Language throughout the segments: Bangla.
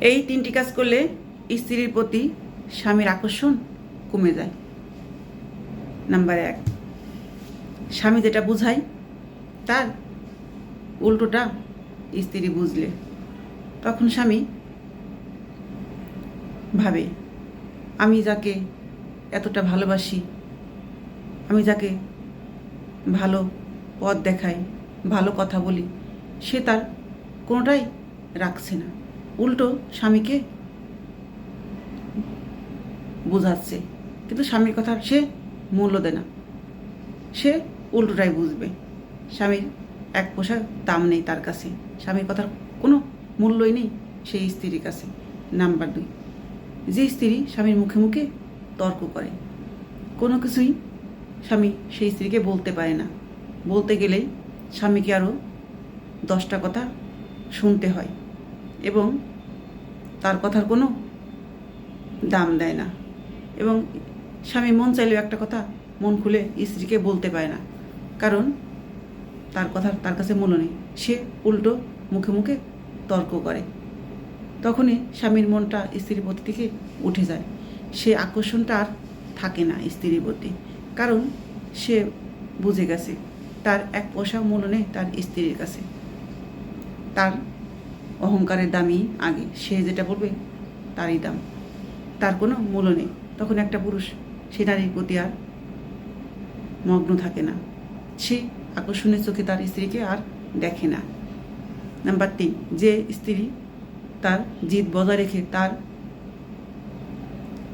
এই তিনটি কাজ করলে স্ত্রীর প্রতি স্বামীর আকর্ষণ কমে যায়। নাম্বার এক, স্বামী যেটা বুঝায়, তার উল্টোটা স্ত্রী বুঝলে। তখন স্বামী ভাবে, আমি যাকে এতটা ভালোবাসি, আমি যাকে ভালো পথ দেখাই, ভালো কথা বলি, সে তার কোনোটাই রাখছে না। উল্টো স্বামীকে বোঝাচ্ছে। কিন্তু স্বামীর কথা সে মূল্য দেয় না। সে উল্টোটাই বুঝবে। স্বামীর এক পোশাক দাম নেই তার কাছে। স্বামীর কথার কোনো মূল্যই নেই সেই স্ত্রীর কাছে। নাম্বার দুই, যে স্ত্রী স্বামীর মুখে মুখে তর্ক করে, কোনো কিছুই স্বামী সেই স্ত্রীকে বলতে পারে না। বলতে গেলেই স্বামীকে আরও দশটা কথা শুনতে হয়। এবং তার কথার কোনো দাম দেয় না। এবং স্বামী মন চাইলেও একটা কথা মন খুলে স্ত্রীকে বলতে পারে না। কারণ তার কথা তার কাছে মূল্য নেই। সে উল্টো মুখে মুখে তর্ক করে। তখনই স্বামীর মনটা স্ত্রীর প্রতি থেকে উঠে যায়। সে আকর্ষণটা আর থাকে না স্ত্রীর প্রতি। কারণ সে বুঝে গেছে, তার এক পয়সা মূল্য নেই তার স্ত্রীর কাছে। তার অহংকারের দামই আগে। সে যেটা বলবে, তারই দাম। তার কোনো মূল্য নেই। তখন একটা পুরুষ, সে নারীর প্রতি আর মগ্ন থাকে না। সে আকর্ষণের চোখে তার স্ত্রীকে আর দেখে না। নাম্বার তিন যে স্ত্রী তার জিদ বজায় রেখে তার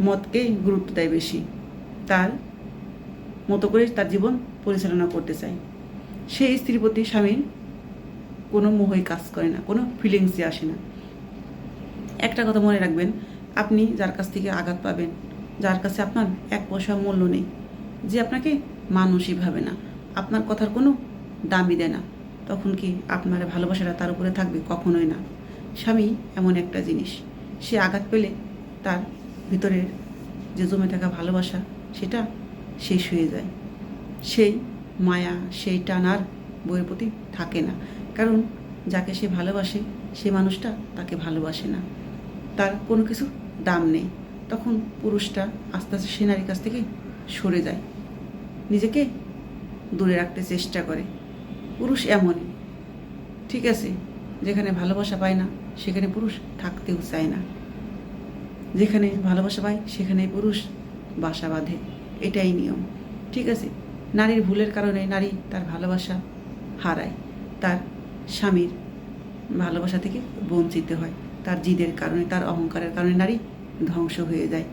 মতকেই গুরুত্ব দেয় বেশি, তার মতো করে তার জীবন পরিচালনা করতে চায়। সেই স্ত্রীর প্রতি স্বামীর কোনো মোহই কাজ করে না, কোনো ফিলিংসই আসে না। একটা কথা মনে রাখবেন, আপনি যার কাছ থেকে আঘাত পাবেন, যার কাছে আপনার এক পয়সা মূল্য নেই, যে আপনাকে মানুষই ভাবে না, আপনার কথার কোনো দামই দেয় না, তখন কি আপনার ভালোবাসাটা তার উপরে থাকবে? কখনোই না। স্বামী এমন একটা জিনিস, সে আঘাত পেলে তার ভিতরের যে জমে থাকা ভালোবাসা, সেটা শেষ হয়ে যায়। সেই মায়া, সেই টান আর বইয়ের প্রতি থাকে না। কারণ যাকে সে ভালোবাসে, সে মানুষটা তাকে ভালোবাসে না। তার কোনো কিছু দাম নেই। তখন পুরুষটা আস্তে আস্তে সে নারীর কাছ থেকে সরে যায়। নিজেকে দূরে রাখতে চেষ্টা করে। পুরুষ এমনই। ঠিক আছে, যেখানে ভালোবাসা পায় না, সেখানে পুরুষ থাকতেও চায় না। যেখানে ভালোবাসা পায়, সেখানে পুরুষ বাসা বাঁধে। এটাই নিয়ম। ঠিক আছে, নারীর ভুলের কারণে নারী তার ভালোবাসা হারায়। তার স্বামীর ভালোবাসা থেকে বঞ্চিত হয়। তার জিদের কারণে, তার অহংকারের কারণে নারী ধ্বংস হয়ে যায়।